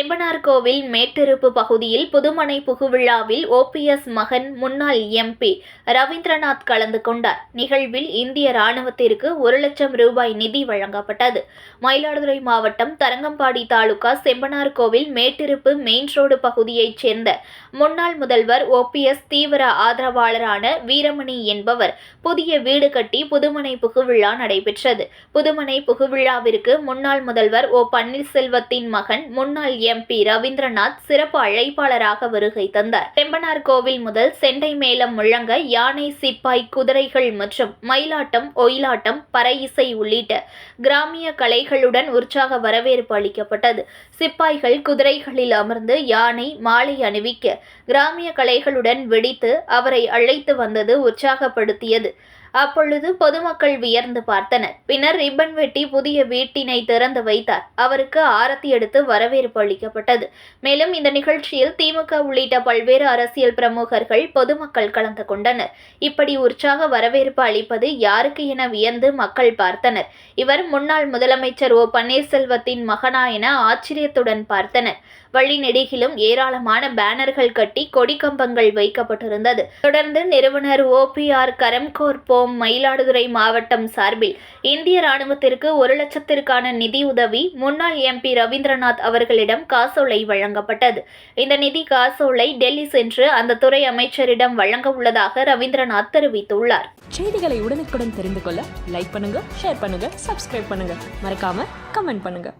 செம்பனார்கோவில் மேட்டிருப்பு பகுதியில் புதுமனை புகுவிழாவில் ஓபிஎஸ் மகன் முன்னாள் எம்பி ரவீந்திரநாத் கலந்து கொண்டார். நிகழ்வில் இந்திய ராணுவத்திற்கு ஒரு லட்சம் ரூபாய் நிதி வழங்கப்பட்டது. மயிலாடுதுறை மாவட்டம் தரங்கம்பாடி தாலுகா செம்பனார்கோவில் மேட்டிருப்பு மெயின் ரோடு பகுதியைச் சேர்ந்த முன்னாள் முதல்வர் ஓபிஎஸ் தீவிர ஆதரவாளரான வீரமணி என்பவர் புதிய வீடு கட்டி புதுமனை புகுவிழா நடைபெற்றது. புதுமனை புகுவிழாவிற்கு முன்னாள் முதல்வர் ஓ பன்னீர்செல்வத்தின் மகன் முன்னாள் எம்பி ரவீந்திரநாத் சிறப்பு அழைப்பாளராக வருகை தந்தார். செம்பனார் கோவில் முதல் செண்டை மேளம் முழங்க யானை சிப்பாய் குதிரைகள் மற்றும் மயிலாட்டம் ஒயிலாட்டம் பறை இசை உள்ளிட்ட கிராமிய கலைகளுடன் உற்சாக வரவேற்பு அளிக்கப்பட்டது. சிப்பாய்கள் குதிரைகளில் அமர்ந்து யானை மாலை அணிவிக்க கிராமிய கலைகளுடன் வெடித்து அவரை அழைத்து வந்தது உற்சாகப்படுத்தியது. அப்பொழுது பொதுமக்கள் வியர்ந்து பார்த்தனர். பின்னர் ரிப்பன் வெட்டி புதிய வீட்டினை திறந்து வைத்தார். அவருக்கு ஆரத்தி எடுத்து வரவேற்பு அளிக்கப்பட்டது. மேலும் இந்த நிகழ்ச்சியில் திமுக உள்ளிட்ட பல்வேறு அரசியல் பிரமுகர்கள் பொதுமக்கள் கலந்து கொண்டனர். இப்படி உற்சாக வரவேற்பு அளிப்பது யாருக்கு என வியந்து மக்கள் பார்த்தனர். இவர் முன்னாள் முதலமைச்சர் ஓ. பன்னீர்செல்வத்தின் மகனா என ஆச்சரியத்துடன் பார்த்தனர். வழி நெடுகிலும் ஏராளமான பேனர்கள் கட்டி கொடிக்கம்பங்கள் வைக்கப்பட்டிருந்தது. தொடர்ந்து நிறுவனர் ஓபிஆர் கரம்கோர் ஓம் மயிலாடுதுறை மாவட்டம் சார்பில் இந்திய ராணுவத்திற்கு ஒரு லட்சத்திற்கான நிதி உதவி முன்னாள் எம்பி ரவீந்திரநாத் அவர்களிடம் காசோலை வழங்கப்பட்டது. இந்த நிதி காசோலை டெல்லி சென்று அந்த துறை அமைச்சரிடம் வழங்க உள்ளதாக ரவீந்திரநாத் தெரிவித்துள்ளார். செய்திகளை உடனுக்குடன் தெரிந்து கொள்ள லைக் பண்ணுங்க ஷேர் பண்ணுங்க சப்ஸ்கிரைப் பண்ணுங்க. மறக்காம கமெண்ட் பண்ணுங்க.